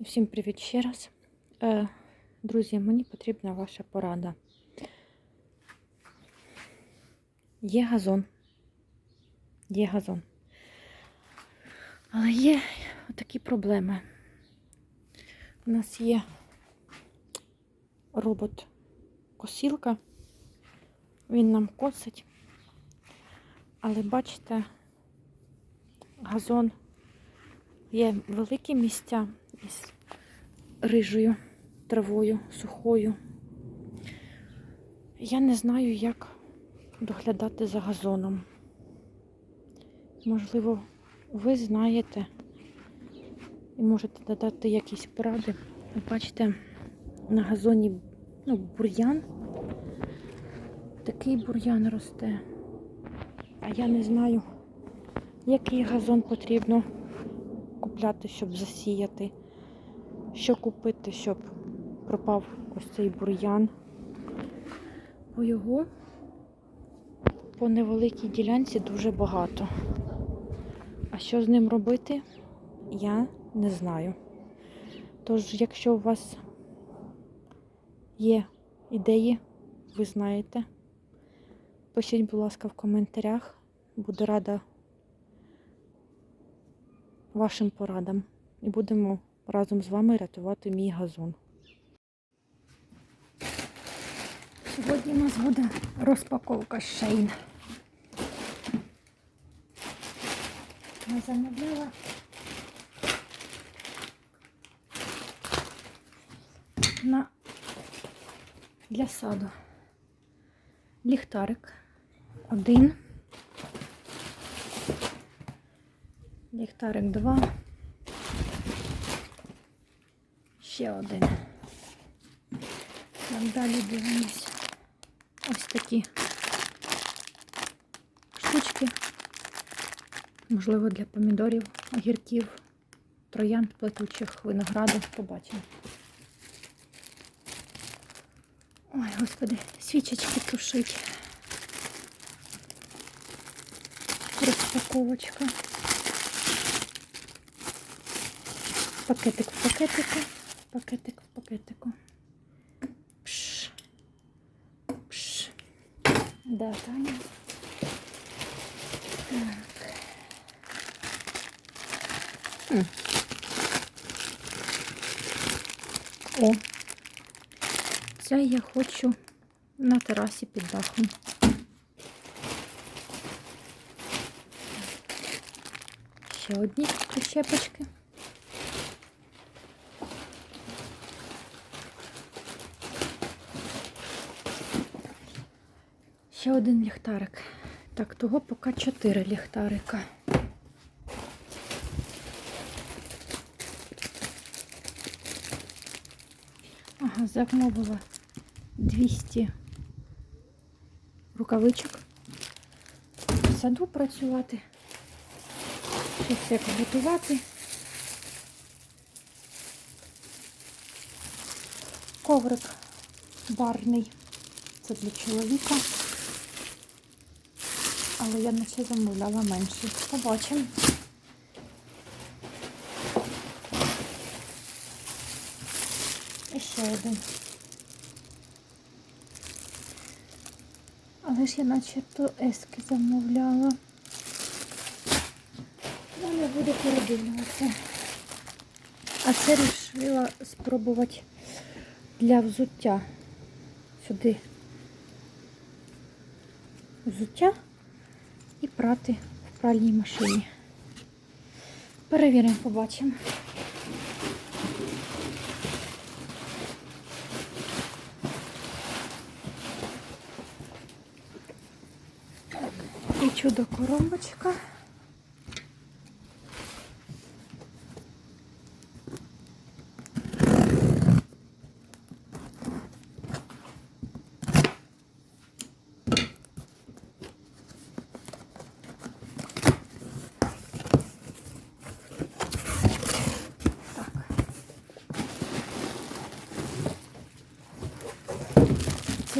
Всім привіт ще раз. Е, друзі, мені потрібна ваша порада. Є газон. Є газон. Але є такі проблеми. У нас є робот-косілка. Він нам косить. Але бачите, газон є великі місця із рижою травою, сухою. Я не знаю, як доглядати за газоном. Можливо, ви знаєте і можете додати якісь поради. Бачите, на газоні ну, бур'ян. Такий бур'ян росте. А я не знаю, який газон потрібно купляти, щоб засіяти. Що купити, щоб пропав ось цей бур'ян. Бо його по невеликій ділянці дуже багато. А що з ним робити, я не знаю. Тож, якщо у вас є ідеї, ви знаєте, пишіть, будь ласка, в коментарях. Буду рада вашим порадам. І будемо разом з вами рятувати мій газон. Сьогодні у нас буде розпаковка шейн. Я замовляла на для саду. Ліхтарик один. Ліхтарик два. Ще один. Так, далі дивимось. Ось такі штучки. Можливо, для помідорів, огірків, троянд плетучих, винограду. Побачимо. Ой, господи, свічечки тушить. Розпаковочка. Пакетик в пакетику. Пакетик в пакетику. Пш. Пш. Да, Таня. Так. О. Це я хочу на терасі під дахом. Ще одні прищепочки. Ще один ліхтарик. Так, того поки чотири ліхтарика. Ага, замовила 200 рукавичок. В саду працювати. Щось як готувати. Коврик барний. Це для чоловіка. Але я наче замовляла менше. Побачимо. І ще один. Але ж я начебто ески замовляла. Я не буду передивлюватися. А це вирішила спробувати для взуття. Сюди взуття і прати в пральній машині. Перевіримо, побачимо. І чудо коробочка.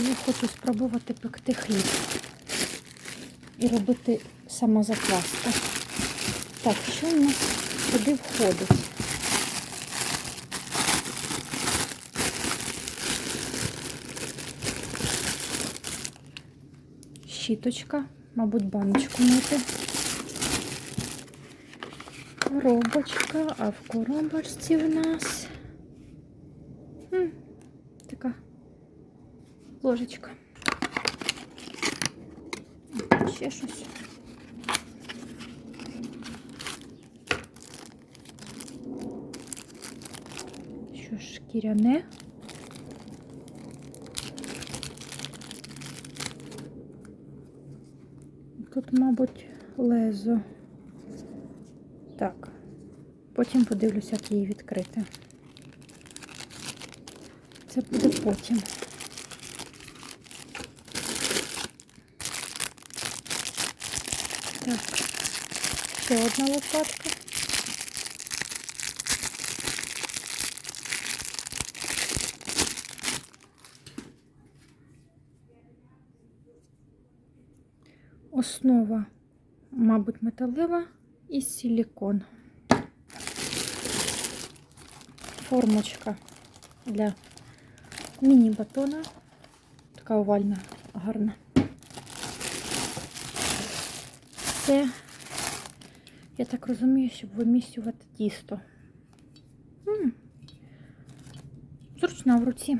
що хочу спробувати пекти хліб і робити самозакласку. Так, що в нас туди входить? Щіточка, мабуть, баночку мити. Коробочка, а в коробочці в нас... ложечка. Ще щось. Що шкіряне. Тут, мабуть, лезо. Так. Потім подивлюся, як її відкрити. Це буде потім. Так, ще одна лопатка. Основа, мабуть, металева і силікон. Формочка для міні-батона. Така овальна, гарна. Це, я так розумію, щоб вимісювати тісто. М, Зручна в руці.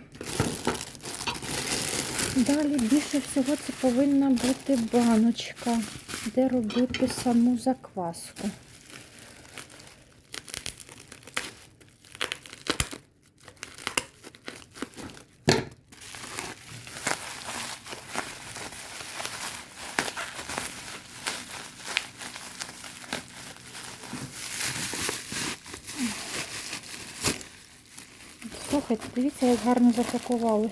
Далі більше всього це повинна бути баночка, де робити саму закваску. Слухайте, дивіться, як гарно запакували.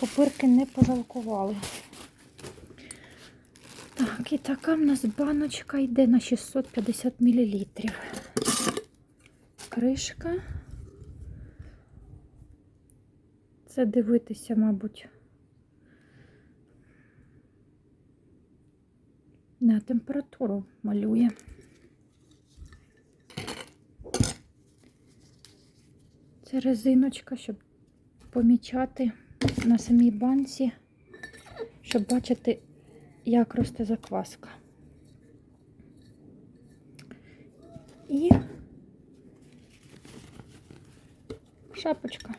Попирки не пожалкували. Так, і така в нас баночка йде на 650 мл. Кришка. Це дивитися, мабуть, на температуру малює. Це резиночка, щоб помічати на самій банці, щоб бачити, як росте закваска. І шапочка,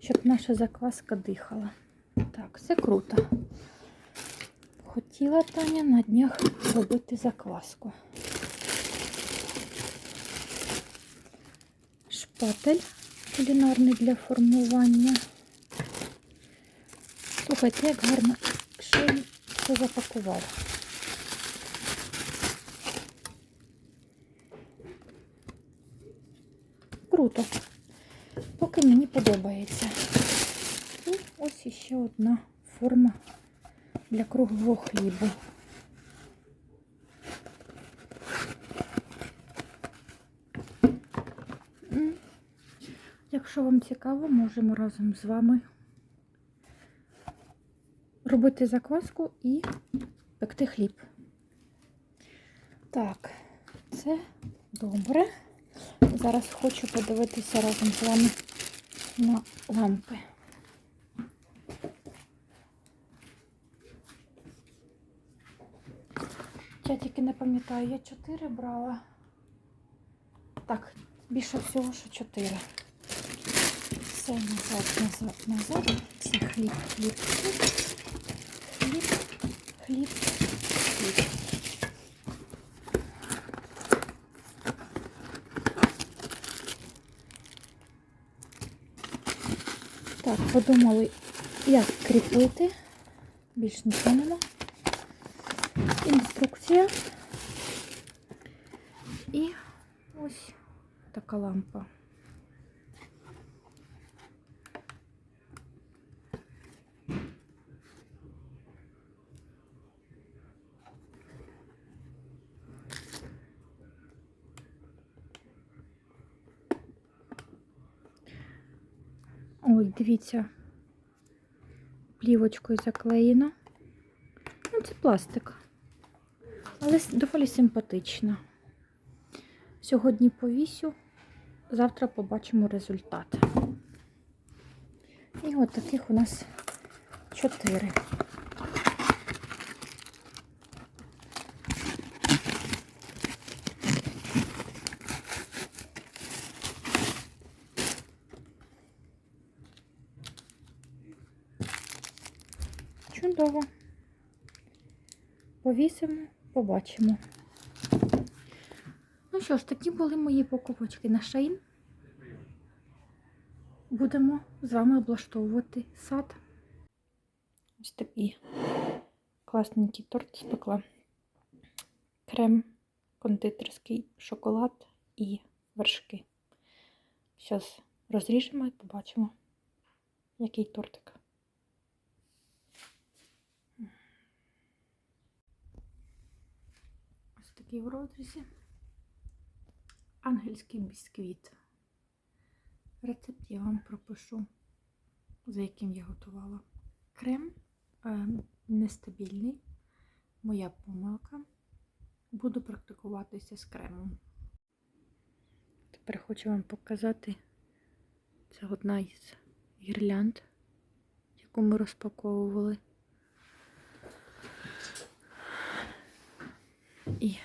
щоб наша закваска дихала. Так, все круто. Хотіла Таня на днях робити закваску. Шпатель кулінарний для формування. Слухайте, як гарно шин все запакував. Круто. Поки мені подобається. І ось іще одна форма для круглого хлібу. Якщо вам цікаво, можемо разом з вами робити закваску і пекти хліб. Так, це добре. Зараз хочу подивитися разом з вами на лампи. Я тільки не пам'ятаю, я 4 брала. Так, більше всього, що 4. Все назад, назад, назад. Це хліб, хліб, хліб, хліб, хліб, хліб. Так, подумали, як кріпити. Більш нічого нема. Інструкція. І ось така лампа. Ой, дивіться, плівочкою заклеєно. Ну, це пластик, але доволі симпатично. Сьогодні повісю, завтра побачимо результат. І от таких у нас чотири. Чудово. Повісимо, побачимо. Ну що ж, такі були мої покупочки на Шейн. Будемо з вами облаштовувати сад. Ось такий класненький торт спекла. Крем, кондитерський шоколад і вершки. Зараз розріжемо і побачимо, який тортик. Ось такий в розрізі. Ангельський бісквіт. Рецепт я вам пропишу, за яким я готувала. Крем е, нестабільний. Моя помилка. Буду практикуватися з кремом. Тепер хочу вам показати. Це одна із гірлянд, яку ми розпаковували. І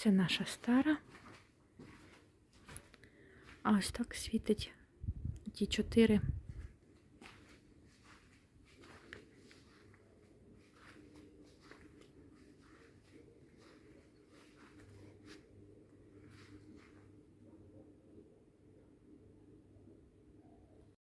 це наша стара. А ось так світить ті чотири